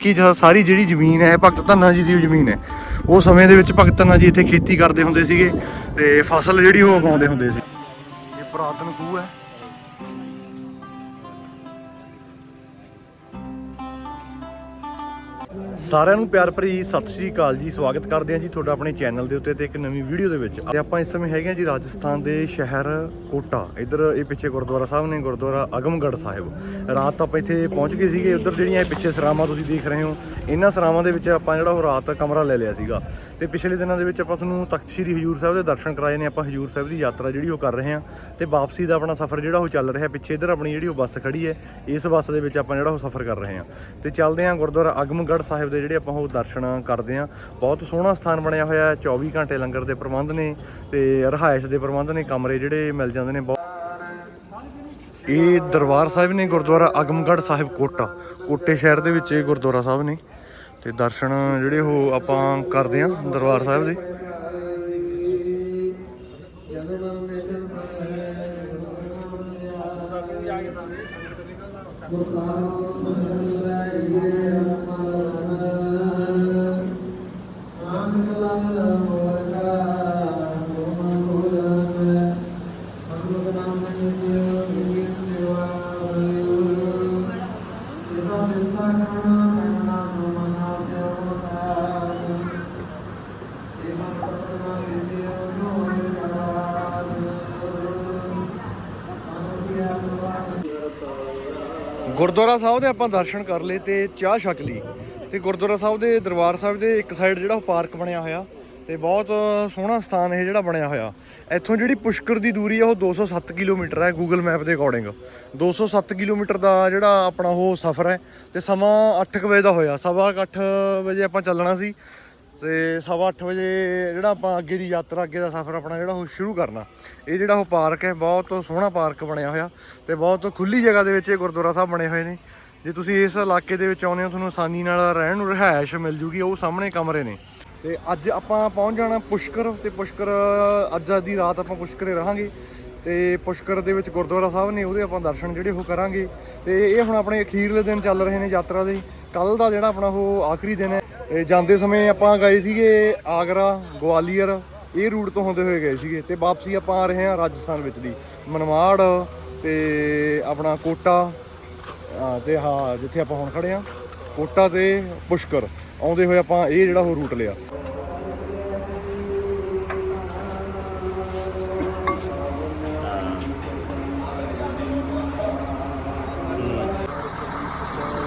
ਕਿ ਸਾਰੀ ਜਿਹੜੀ ਜ਼ਮੀਨ ਹੈ, ਭਗਤ ਧੰਨਾ ਜੀ ਦੀ ਜ਼ਮੀਨ ਹੈ, ਉਹ ਸਮੇਂ ਦੇ ਵਿੱਚ ਭਗਤ ਧੰਨਾ ਜੀ ਇੱਥੇ ਖੇਤੀ ਕਰਦੇ ਹੁੰਦੇ ਸੀਗੇ ਤੇ ਫਸਲ ਜਿਹੜੀ ਉਹ ਉਗਾਉਂਦੇ ਹੁੰਦੇ ਸੀ। ਇਹ ਪੁਰਾਤਨ ਖੂਹ ਹੈ। ਸਾਰਿਆਂ ਨੂੰ ਪਿਆਰ ਭਰੀ ਸਤਿ ਸ਼੍ਰੀ ਅਕਾਲ ਜੀ, ਸਵਾਗਤ ਕਰਦੇ ਹਾਂ ਜੀ ਤੁਹਾਡਾ ਆਪਣੇ ਚੈਨਲ ਦੇ ਉੱਤੇ ਤੇ ਇੱਕ ਨਵੀਂ ਵੀਡੀਓ ਦੇ ਵਿੱਚ। ਤੇ ਆਪਾਂ ਇਸ ਸਮੇਂ ਹੈਗੇ ਹਾਂ ਜੀ ਰਾਜਸਥਾਨ ਦੇ ਸ਼ਹਿਰ ਕੋਟਾ। ਇੱਧਰ ਇਹ ਪਿੱਛੇ ਗੁਰਦੁਆਰਾ ਸਾਹਿਬ ਨੇ, ਗੁਰਦੁਆਰਾ ਅਗਮਗੜ੍ਹ ਸਾਹਿਬ। ਰਾਤ ਆਪਾਂ ਇੱਥੇ ਪਹੁੰਚ ਗਏ ਸੀਗੇ, ਉੱਧਰ ਜਿਹੜੀਆਂ ਇਹ ਪਿੱਛੇ ਸਰਾਵਾਂ ਤੁਸੀਂ ਦੇਖ ਰਹੇ ਹੋ, ਇਹਨਾਂ ਸਰਾਵਾਂ ਦੇ ਵਿੱਚ ਆਪਾਂ ਜਿਹੜਾ ਉਹ ਰਾਤ ਕਮਰਾ ਲੈ ਲਿਆ ਸੀਗਾ। ਤੇ ਪਿਛਲੇ ਦਿਨਾਂ ਦੇ ਵਿੱਚ ਆਪਾਂ ਤੁਹਾਨੂੰ ਤਖਤ ਸ੍ਰੀ ਹਜੂਰ ਸਾਹਿਬ ਦੇ ਦਰਸ਼ਨ ਕਰਾਏ ਨੇ, ਆਪਾਂ ਹਜੂਰ ਸਾਹਿਬ ਦੀ ਯਾਤਰਾ ਜਿਹੜੀ ਉਹ ਕਰ ਰਹੇ ਹਾਂ। ਤੇ ਵਾਪਸੀ ਦਾ ਆਪਣਾ ਸਫ਼ਰ ਜਿਹੜਾ ਉਹ ਚੱਲ ਰਿਹਾ, ਪਿੱਛੇ ਇੱਧਰ ਆਪਣੀ ਜਿਹੜੀ ਉਹ ਬੱਸ ਖੜੀ ਹੈ, ਇਸ ਬੱਸ ਦੇ ਵਿੱਚ ਆਪਾਂ ਜਿਹੜਾ ਉਹ ਸਫ਼ਰ ਕਰ ਰਹੇ ਹਾਂ। ਤੇ ਚੱਲਦੇ ਹਾਂ ਗੁਰਦੁਆਰਾ ਅਗਮਗੜ੍ਹ ਸਾਹਿਬ ਦੇ ਜਿਹੜੇ ਆਪਾਂ ਉਹ ਦਰਸ਼ਨ ਕਰਦੇ ਹਾਂ। ਬਹੁਤ ਸੋਹਣਾ ਸਥਾਨ ਬਣਿਆ ਹੋਇਆ ਹੈ। 24 ਘੰਟੇ ਲੰਗਰ ਦੇ ਪ੍ਰਬੰਧ ਨੇ ਤੇ ਰਿਹਾਇਸ਼ ਦੇ ਪ੍ਰਬੰਧ ਨੇ, ਕਮਰੇ ਜਿਹੜੇ ਮਿਲ ਜਾਂਦੇ ਨੇ। ਬਹੁਤ ਇਹ ਦਰਬਾਰ ਸਾਹਿਬ ਨੇ, ਗੁਰਦੁਆਰਾ ਅਗਮਗੜ੍ਹ ਸਾਹਿਬ ਕੋਟਾ। ਕੋਟੇ ਸ਼ਹਿਰ ਦੇ ਵਿੱਚ ਇਹ ਗੁਰਦੁਆਰਾ ਸਾਹਿਬ ਨੇ। ਤੇ ਦਰਸ਼ਨ ਜਿਹੜੇ ਉਹ ਆਪਾਂ ਕਰਦੇ ਹਾਂ ਦਰਬਾਰ ਸਾਹਿਬ ਦੇ। ਗੁਰਦੁਆਰਾ ਸਾਹਿਬ ਦੇ ਆਪਾਂ ਦਰਸ਼ਨ ਕਰ ਲਏ ਤੇ ਚਾਹ ਛਕ ਲਈ। ਤੇ ਗੁਰਦੁਆਰਾ ਸਾਹਿਬ ਦੇ ਦਰਬਾਰ ਸਾਹਿਬ ਦੇ ਇੱਕ ਸਾਈਡ ਜਿਹੜਾ ਉਹ ਪਾਰਕ ਬਣਿਆ ਹੋਇਆ ਤੇ ਬਹੁਤ ਸੋਹਣਾ ਸਥਾਨ ਇਹ ਜਿਹੜਾ ਬਣਿਆ ਹੋਇਆ। ਇੱਥੋਂ ਜਿਹੜੀ ਪੁਸ਼ਕਰ ਦੀ ਦੂਰੀ ਹੈ ਉਹ 207 ਕਿਲੋਮੀਟਰ ਹੈ ਗੂਗਲ ਮੈਪ ਦੇ ਅਕੋਰਡਿੰਗ 207 ਕਿਲੋਮੀਟਰ ਦਾ ਜਿਹੜਾ ਆਪਣਾ ਉਹ ਸਫ਼ਰ ਹੈ ਤੇ ਸਮਾਂ 8 ਕੁ ਵਜੇ ਦਾ ਹੋਇਆ। ਸਵਾ ਕੁ ਅੱਠ ਵਜੇ ਆਪਾਂ ਚੱਲਣਾ ਸੀ ਤੇ ਸਵਾ ਅੱਠ ਵਜੇ ਜਿਹੜਾ ਆਪਾਂ ਅੱਗੇ ਦੀ ਯਾਤਰਾ, ਅੱਗੇ ਦਾ ਸਫ਼ਰ ਆਪਣਾ ਜਿਹੜਾ ਉਹ ਸ਼ੁਰੂ ਕਰਨਾ। ਇਹ ਜਿਹੜਾ ਉਹ ਪਾਰਕ ਹੈ, ਬਹੁਤ ਸੋਹਣਾ ਪਾਰਕ ਬਣਿਆ ਹੋਇਆ ਤੇ ਬਹੁਤ ਖੁੱਲੀ ਜਗ੍ਹਾ ਦੇ ਵਿੱਚ ਇਹ ਗੁਰਦੁਆਰਾ ਸਾਹਿਬ ਬਣੇ ਹੋਏ ਨੇ। ਜੇ ਤੁਸੀਂ ਇਸ ਇਲਾਕੇ ਦੇ ਵਿੱਚ ਆਉਂਦੇ ਹੋ, ਤੁਹਾਨੂੰ ਆਸਾਨੀ ਨਾਲ ਰਹਿਣ ਨੂੰ ਰਿਹਾਇਸ਼ ਮਿਲ ਜੂਗੀ, ਉਹ ਸਾਹਮਣੇ ਕਮਰੇ ਨੇ। ਤੇ ਅੱਜ ਆਪਾਂ ਪਹੁੰਚ ਜਾਣਾ ਪੁਸ਼ਕਰ, ਤੇ ਪੁਸ਼ਕਰ, ਅੱਜ ਦੀ ਰਾਤ ਆਪਾਂ ਪੁਸ਼ਕਰੇ ਰਹਾਂਗੇ। ਤੇ ਪੁਸ਼ਕਰ ਦੇ ਵਿੱਚ ਗੁਰਦੁਆਰਾ ਸਾਹਿਬ ਨੇ, ਉਹਦੇ ਆਪਾਂ ਦਰਸ਼ਨ ਜਿਹੜੇ ਉਹ ਕਰਾਂਗੇ। ਤੇ ਇਹ ਹੁਣ ਆਪਣੇ ਅਖੀਰਲੇ ਦਿਨ ਚੱਲ ਰਹੇ ਨੇ ਯਾਤਰਾ ਦੇ। ਕੱਲ ਦਾ ਜਿਹੜਾ ਆਪਣਾ ਉਹ ਆਖਰੀ ਦਿਨ ਹੈ। ਜਾਂਦੇ ਸਮੇਂ ਆਪਾਂ ਗਏ ਸੀਗੇ ਆਗਰਾ, ਗਵਾਲੀਅਰ। ਇਹ ਰੂਟ ਤੋਂ ਹੁੰਦੇ ਹੋਏ ਗਏ ਸੀਗੇ। ਤੇ ਵਾਪਸੀ ਆਪਾਂ ਆ ਰਹੇ ਹਾਂ ਰਾਜਸਥਾਨ ਵਿੱਚ ਦੀ। ਮਨਵਾੜ ਤੇ ਆਪਣਾ ਕੋਟਾ। ਹਾਂ, ਤੇ ਹਾਂ ਜਿੱਥੇ ਆਪਾਂ ਹੁਣ ਖੜੇ ਆ ਕੋਟਾ ਤੇ ਪੁਸ਼ਕਰ। ਆਉਂਦੇ ਹੋਏ ਆਪਾਂ ਇਹ ਜਿਹੜਾ ਉਹ ਰੂਟ ਲਿਆ।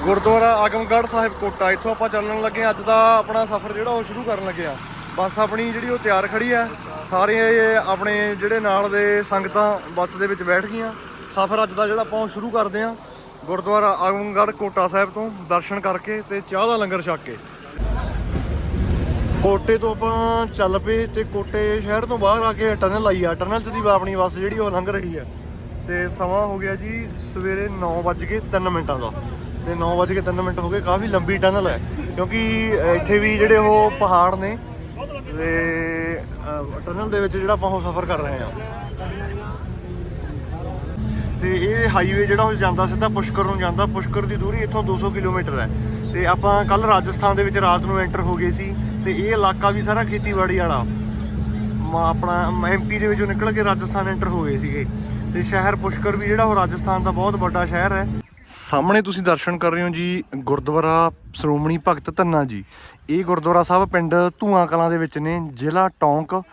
ਗੁਰਦੁਆਰਾ ਆਗਮਗੜ੍ਹ ਸਾਹਿਬ ਕੋਟਾ। ਇੱਥੋਂ ਆਪਾਂ ਚੱਲਣ ਲੱਗੇ ਹਾਂ। ਅੱਜ ਦਾ ਆਪਣਾ ਸਫ਼ਰ ਜਿਹੜਾ ਉਹ ਸ਼ੁਰੂ ਕਰਨ ਲੱਗੇ ਆ ਬੱਸ ਆਪਣੀ ਜਿਹੜੀ ਉਹ ਤਿਆਰ ਖੜੀ ਆ ਸਾਰੇ ਇਹ ਆਪਣੇ ਜਿਹੜੇ ਨਾਲ ਦੇ ਸੰਗਤਾਂ ਬੱਸ ਦੇ ਵਿੱਚ ਬੈਠ ਗਈਆਂ। ਸਫ਼ਰ ਅੱਜ ਦਾ ਜਿਹੜਾ ਆਪਾਂ ਉਹ ਸ਼ੁਰੂ ਕਰਦੇ ਆ ਗੁਰਦੁਆਰਾ ਆਗਮਗੜ੍ਹ ਕੋਟਾ ਸਾਹਿਬ ਤੋਂ ਦਰਸ਼ਨ ਕਰਕੇ ਤੇ ਚਾਹ ਦਾ ਲੰਗਰ ਛਕ ਕੇ। ਕੋਟੇ ਤੋਂ ਆਪਾਂ ਚੱਲ ਪਏ ਤੇ ਕੋਟੇ ਸ਼ਹਿਰ ਤੋਂ ਬਾਹਰ ਆ ਕੇ ਟਨਲ ਆਈ ਆ। ਟਨਲ 'ਚ ਦੀ ਆਪਣੀ ਬੱਸ ਜਿਹੜੀ ਉਹ ਲੰਘ ਰਹੀ ਆ। ਤੇ ਸਮਾਂ ਹੋ ਗਿਆ ਜੀ ਸਵੇਰੇ 9:03 ਮਿੰਟਾਂ ਦਾ। ਤੇ 9:03 ਮਿੰਟ ਹੋ ਗਏ, ਕਾਫੀ ਲੰਬੀ ਟਨਲ ਹੈ। ਕਿਉਂਕਿ ਇੱਥੇ ਵੀ ਜਿਹੜੇ ਉਹ ਪਹਾੜ ਨੇ, ਤੇ ਟਨਲ ਦੇ ਵਿੱਚ ਜਿਹੜਾ ਆਪਾਂ ਉਹ ਸਫ਼ਰ ਕਰ ਰਹੇ ਹਾਂ। ਤੇ ਇਹ ਹਾਈਵੇ ਜਿਹੜਾ ਉਹ ਜਾਂਦਾ ਸਿੱਧਾ ਪੁਸ਼ਕਰ ਨੂੰ ਜਾਂਦਾ, ਪੁਸ਼ਕਰ ਦੀ ਦੂਰੀ ਇੱਥੋਂ 200 ਕਿਲੋਮੀਟਰ ਹੈ। ਤੇ ਆਪਾਂ ਕੱਲ ਰਾਜਸਥਾਨ ਦੇ ਵਿੱਚ ਰਾਤ ਨੂੰ ਐਂਟਰ ਹੋ ਗਏ ਸੀ ਤੇ ਇਹ ਇਲਾਕਾ ਵੀ ਸਾਰਾ ਖੇਤੀਬਾੜੀ ਵਾਲਾ। ਮ- ਆਪਣਾ ਐਮਪੀ ਦੇ ਵਿੱਚੋਂ ਨਿਕਲ ਕੇ ਰਾਜਸਥਾਨ ਐਂਟਰ ਹੋ ਗਏ ਸੀਗੇ। ਤੇ ਸ਼ਹਿਰ ਪੁਸ਼ਕਰ ਵੀ ਜਿਹੜਾ ਉਹ ਰਾਜਸਥਾਨ ਦਾ ਬਹੁਤ ਵੱਡਾ ਸ਼ਹਿਰ ਹੈ। ਸਾਹਮਣੇ ਤੁਸੀਂ ਦਰਸ਼ਨ ਕਰ ਰਹੇ ਹੋ ਜੀ ਗੁਰਦੁਆਰਾ ਸ਼੍ਰੋਮਣੀ ਭਗਤ ਧੰਨਾ ਜੀ। ਇਹ ਗੁਰਦੁਆਰਾ ਸਾਹਿਬ ਪਿੰਡ ਧੂਆਂ ਕਲਾਂ ਦੇ ਵਿੱਚ ਨੇ, ਜ਼ਿਲ੍ਹਾ ਟੌਂਕ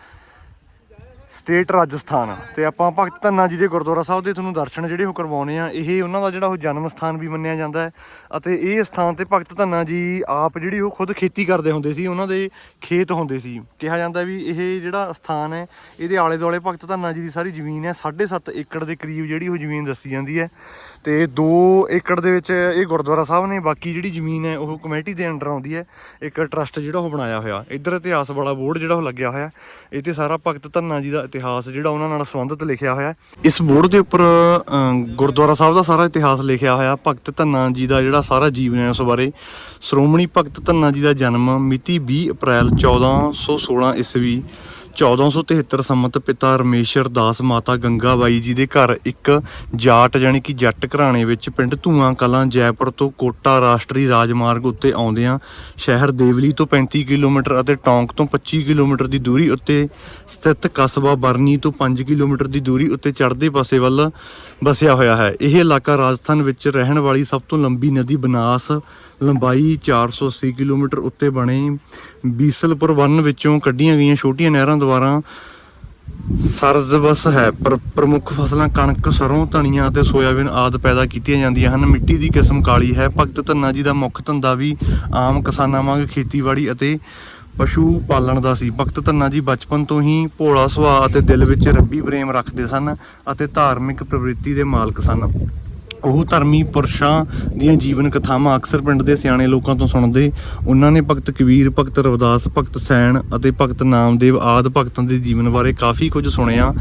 ਸਟੇਟ ਰਾਜਸਥਾਨ। ਤੇ ਆਪਾਂ ਭਗਤ ਧੰਨਾ ਜੀ ਦੇ ਗੁਰਦੁਆਰਾ ਸਾਹਿਬ ਦੇ ਤੁਹਾਨੂੰ ਦਰਸ਼ਨ ਜਿਹੜੇ ਉਹ ਕਰਵਾਉਣੇ ਆ। ਇਹ ਉਹਨਾਂ ਦਾ ਜਿਹੜਾ ਉਹ ਜਨਮ ਸਥਾਨ ਵੀ ਮੰਨਿਆ ਜਾਂਦਾ ਹੈ। ਅਤੇ ਇਹ ਸਥਾਨ ਤੇ ਭਗਤ ਧੰਨਾ ਜੀ ਆਪ ਜਿਹੜੀ ਉਹ ਖੁਦ ਖੇਤੀ ਕਰਦੇ ਹੁੰਦੇ ਸੀ, ਉਹਨਾਂ ਦੇ ਖੇਤ ਹੁੰਦੇ ਸੀ। ਕਿਹਾ ਜਾਂਦਾ ਵੀ ਇਹ ਜਿਹੜਾ ਸਥਾਨ ਹੈ, ਇਹਦੇ ਆਲੇ ਦੁਆਲੇ ਭਗਤ ਧੰਨਾ ਜੀ ਦੀ ਸਾਰੀ ਜ਼ਮੀਨ ਹੈ। 7.5 ਏਕੜ ਦੇ ਕਰੀਬ ਜਿਹੜੀ ਉਹ ਜ਼ਮੀਨ ਦੱਸੀ ਜਾਂਦੀ ਹੈ। ਤੇ 2 ਏਕੜ ਦੇ ਵਿੱਚ ਇਹ ਗੁਰਦੁਆਰਾ ਸਾਹਿਬ ਨੇ, ਬਾਕੀ ਜਿਹੜੀ ਜ਼ਮੀਨ ਹੈ ਉਹ ਕਮੇਟੀ ਦੇ ਅੰਡਰ ਆਉਂਦੀ ਹੈ। ਇੱਕ ਟਰਸਟ ਜਿਹੜਾ ਉਹ ਬਣਾਇਆ ਹੋਇਆ। ਇੱਧਰ ਇਤਿਹਾਸ ਵਾਲਾ ਬੋਰਡ ਜਿਹੜਾ ਉਹ ਲੱਗਿਆ ਹੋਇਆ। ਇਹ ਤੇ ਸਾਰਾ ਭਗਤ ਧੰਨਾ ਜੀ ਦਾ ਇਤਿਹਾਸ ਜਿਹੜਾ ਉਹਨਾਂ ਨਾਲ ਸੰਬੰਧਿਤ ਲਿਖਿਆ ਹੋਇਆ ਇਸ ਬੋਰਡ ਦੇ ਉੱਪਰ ਗੁਰਦੁਆਰਾ ਸਾਹਿਬ ਦਾ ਸਾਰਾ ਇਤਿਹਾਸ ਲਿਖਿਆ ਹੋਇਆ। ਭਗਤ ਧੰਨਾ ਜੀ ਦਾ ਜਿਹੜਾ ਸਾਰਾ ਜੀਵਨ ਹੈ ਉਸ ਬਾਰੇ। ਸ਼੍ਰੋਮਣੀ ਭਗਤ ਧੰਨਾ ਜੀ ਦਾ ਜਨਮ ਮਿਤੀ 20 ਅਪ੍ਰੈਲ 1416 ਈਸਵੀ 1473 ਸੰਮਤ ਪਿਤਾ ਰਮੇਸ਼ਰ ਦਾਸ ਮਾਤਾ ਗੰਗਾਬਾਈ ਜੀ ਦੇ ਘਰ ਇੱਕ ਜਾਟ ਯਾਨੀ ਕਿ ਜੱਟ ਘਰਾਣੇ ਵਿੱਚ ਪਿੰਡ ਧੂਆਂ ਕਲਾਂ ਜੈਪੁਰ ਤੋਂ ਕੋਟਾ ਰਾਸ਼ਟਰੀ ਰਾਜਮਾਰਗ ਉੱਤੇ ਆਉਂਦਿਆਂ ਸ਼ਹਿਰ ਦੇਵਲੀ ਤੋਂ 35 ਕਿਲੋਮੀਟਰ ਅਤੇ ਟੌਂਕ ਤੋਂ 25 ਕਿਲੋਮੀਟਰ ਦੀ ਦੂਰੀ ਉੱਤੇ ਸਥਿਤ ਕਸਬਾ ਬਰਨੀ ਤੋਂ 5 ਕਿਲੋਮੀਟਰ ਦੀ ਦੂਰੀ ਉੱਤੇ ਚੜ੍ਹਦੇ ਪਾਸੇ ਵੱਲ ਵਸਿਆ ਹੋਇਆ ਹੈ। ਇਹ ਇਲਾਕਾ ਰਾਜਸਥਾਨ ਵਿੱਚ ਰਹਿਣ ਵਾਲੀ ਸਭ ਤੋਂ ਲੰਬੀ ਨਦੀ ਬਨਾਸ ਲੰਬਾਈ 480 ਕਿਲੋਮੀਟਰ ਉੱਤੇ ਬਣੇ। ਬੀਸਲਪੁਰ ਵਨ ਵਿੱਚੋਂ ਕੱਢੀਆਂ ਗਈਆਂ ਛੋਟੀਆਂ ਨਹਿਰਾਂ ਦੁਆਰਾ ਸਰਜ਼ਬਸ ਹੈ। ਪਰ ਪ੍ਰਮੁੱਖ ਫਸਲਾਂ ਕਣਕ, ਸਰੋਂ, ਧਨੀਆ ਅਤੇ ਸੋਇਆਬੀਨ ਆਦਿ ਪੈਦਾ ਕੀਤੀਆਂ ਜਾਂਦੀਆਂ ਹਨ। ਮਿੱਟੀ ਦੀ ਕਿਸਮ ਕਾਲੀ ਹੈ। ਭਗਤ ਧੰਨਾ ਜੀ ਦਾ ਮੁੱਖ ਧੰਦਾ ਵੀ ਆਮ ਕਿਸਾਨਾਂ ਵਾਂਗ ਖੇਤੀਬਾੜੀ ਅਤੇ ਪਸ਼ੂ ਪਾਲਣ ਦਾ ਸੀ। ਭਗਤ ਧੰਨਾ ਜੀ ਬਚਪਨ ਤੋਂ ਹੀ ਭੋਲਾ ਸੁਭਾਅ ਅਤੇ ਦਿਲ ਵਿੱਚ ਰੱਬੀ ਪ੍ਰੇਮ ਰੱਖਦੇ ਸਨ ਅਤੇ ਧਾਰਮਿਕ ਪ੍ਰਵਿਰਤੀ ਦੇ ਮਾਲਕ ਸਨ। ਉਹ ਧਰਮੀ ਪੁਰਸ਼ਾਂ ਦੀਆਂ ਜੀਵਨ ਕਥਾਵਾਂ ਅਕਸਰ ਪਿੰਡ ਦੇ ਸਿਆਣੇ ਲੋਕਾਂ ਤੋਂ ਸੁਣਦੇ। ਉਹਨਾਂ ਨੇ ਭਗਤ ਕਬੀਰ, ਭਗਤ ਰਵਿਦਾਸ, ਭਗਤ ਸੈਣ ਅਤੇ ਭਗਤ ਨਾਮਦੇਵ ਆਦਿ ਭਗਤਾਂ ਦੇ ਜੀਵਨ ਬਾਰੇ ਕਾਫੀ ਕੁਝ ਸੁਣਿਆ।